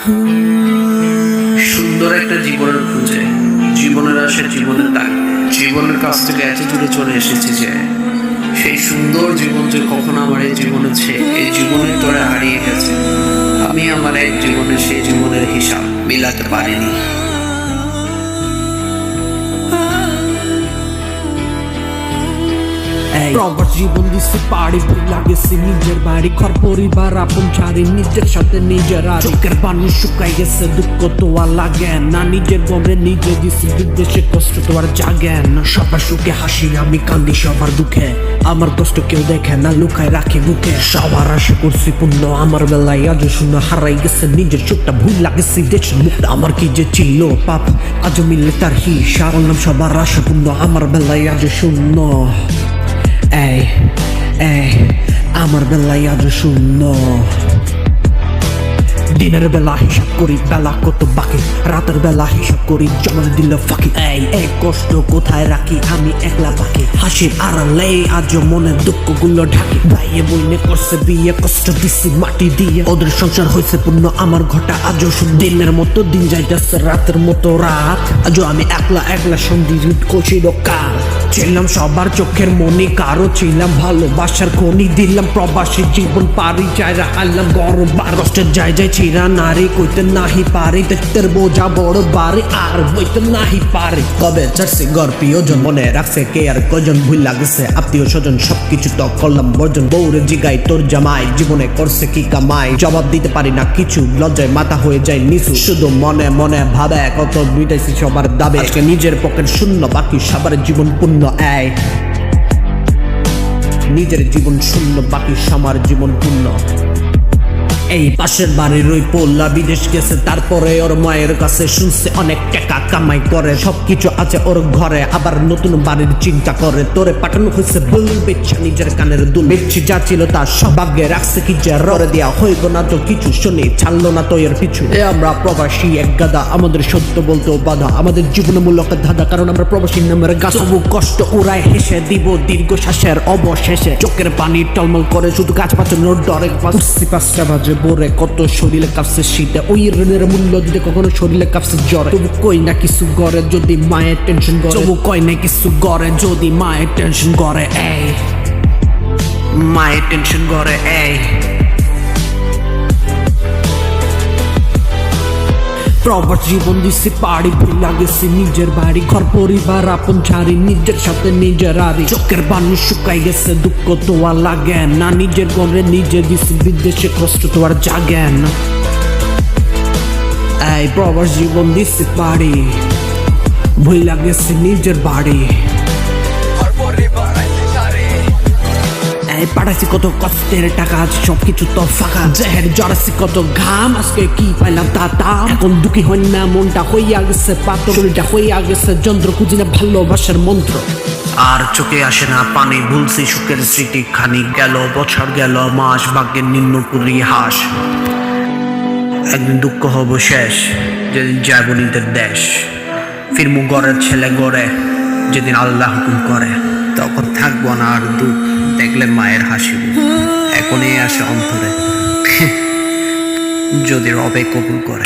সুন্দর একটা জীবনের খুঁজে। জীবনের আসে জীবনের তাক। জীবনের কাছ থেকে এত দূরে চলে এসেছি যে, সেই সুন্দর জীবন যে কখন আমার এই জীবনে ছে এই জীবনের তোরা হারিয়ে গেছে, আমি আমার এক জীবনে সেই জীবনের হিসাব মিলাতে পারিনি। জীবন দিছে পাড়ি নিজের বাড়ি। ঘর, পরিবার, আপন ছাড়ি, নিজের সাথে নিজের আর। চোখের পানি শুকাই গেছে, দুঃখ তো আর লাগে না। নিজের নিজে দিছে, বিদেশে কষ্ট তো আর জাগে না। সবার সুখে হাসি, আমি কান্দি সবার দুঃখে। আমার কষ্ট কেউ দেখে না, লুকায় রাখে বুকে। সবার আশা করছি পূর্ণ আমার বেলায়। আজ শূন্য হারাই গেছে, নিজের চোখটা ভুল দেশের মুখটা আমার কি যে ছিল পাপ আজ মিললে তার হি সারলাম সবার আশা পূর্ণ আমার বেলায় আজ শূন্য। এই এই আমার বেলায় আজ শূন্য দিনের বেলা হিসাব করি বেলা কত বাকি রাতের বেলা হিসাব করি জমা দিল ফাঁকি এই এই কষ্ট কোথায় রাখি আমি একলা বাকি হাসির আড়ালে আজ মনে দুঃখগুলো ঢাকি ভাইয়ে বইনে করছে বিয়ে কষ্ট দিছি মাটি দিয়ে ওদের সংসার হয়েছে পূর্ণ আমার ঘটা শুধু দিনের মতো দিন যাইতেছে রাতের মতো রাত আজও আমি একলা একলা সন্ধি কচির কাল ছিলাম সবার চোখের মনে, কারও ছিলাম ভালোবাসার খনি, দিলাম প্রবাসী জীবন, পারি চাই রাখালাম গরম বার। কষ্টের যায় যায় ছিড়া নারী, কইতে নাহি পারি, দেখতে বোঝা বড় বাড়ি, আর বইতে নাহি পারি। কবে চারছে গর প্রিয়জন, মনে রাখছে কে আর কজন, ভুল লাগছে আত্মীয় স্বজন সবকিছু তো করলাম বর্জন। বউরে জিগাই, তোর জামাই, জীবনে করছে কি কামাই? জবাব দিতে পারি না কিছু, লজ্জায় মাথা হয়ে যায় নিচু। শুধু মনে মনে ভাবে, কত মিটাইছি সবার দাবে। নিজের পকেট শূন্য, বাকি সবার জীবন পূর্ণ এই। নিজের জীবন শূন্য বাকি সমার জীবন পূর্ণ। এই পাশের বাড়ির ওই পোল্লা বিদেশ গেছে, তারপরে ওর মায়ের কাছে শুনছে অনেক টাকা কামাই করে। সবকিছু আছে ওর ঘরে, আবার নতুন বাড়ির চিন্তা করে। তোরে পাঠানো হয়েছে বেচ্ছা, নিজের কানের দুল। বেচ্ছি যা ছিল রাখছে কি যে হইব না তো কিছু শুনে, ছাড়লো না তো এর পিছু। এ আমরা প্রবাসী এক গাদা, আমাদের সত্য বলতেও বাধা, আমাদের জীবনমূলক ধাঁধা, কারণ আমরা প্রবাসী নামের গাছ। তবু কষ্ট উড়ায় হেসে দিব দীর্ঘ শ্বাসের অবশেষে। চোখের পানি টলমল করে শুধু গাছ পাচানোর ডরে পাঁচটা বাজে বোরে কত শরীরে কাঁপছে শীতে। ওই ঋণের মূল্য যদি কখনো শরীরে কাঁপছে জ্বরে, তবু কই না কিছু করে যদি মায়ের টেনশন করে তবু কই না কিছু করে যদি মায়ের টেনশন করে এই। মায়ের টেনশন করে এই। প্রবাস জীবন দিছি পাড়ি ভুল লাগেছে, নিজের বাড়ি, ঘর, পরিবার আপন ছাড়ি, নিজের সাথে নিজের আরি চোখের বানু শুকাই গেছে, দুঃখ তো আর লাগে না। নিজের ঘরে নিজে দিছি, বিদেশে কষ্ট তো আর জাগে না। এই প্রবাস জীবন দিছি পাড়ি ভুল লাগেছে নিজের বাড়ি। এই পাঠাইছি কত কষ্টের টাকা, আজ সবকিছু তো ফাঁকা। জেহের জড়াছি কত ঘাম, আজকে কি পাইলাম তা তা এখন দুঃখী হই না, মনটা হইয়া গেছে শরীরটা হইয়া গেছে যন্ত্র, খুঁজি না ভালোবাসার মন্ত্র। আর চোখে আসে না পানি, ভুলছি সুখের স্মৃতি খানি। গেল বছর, গেল মাস, ভাগ্যের নিম্নপুরি হাস। একদিন দুঃখ হব শেষ, যেদিন যাব দেশ। ফিরমু গড়ের ছেলে গড়ে, যেদিন আল্লাহ হুকুম করে। তখন থাকব না আর দুঃখ দেখলে মায়ের হাসি। এখনই আসে অন্তরে। যদি রবে কবুল করে।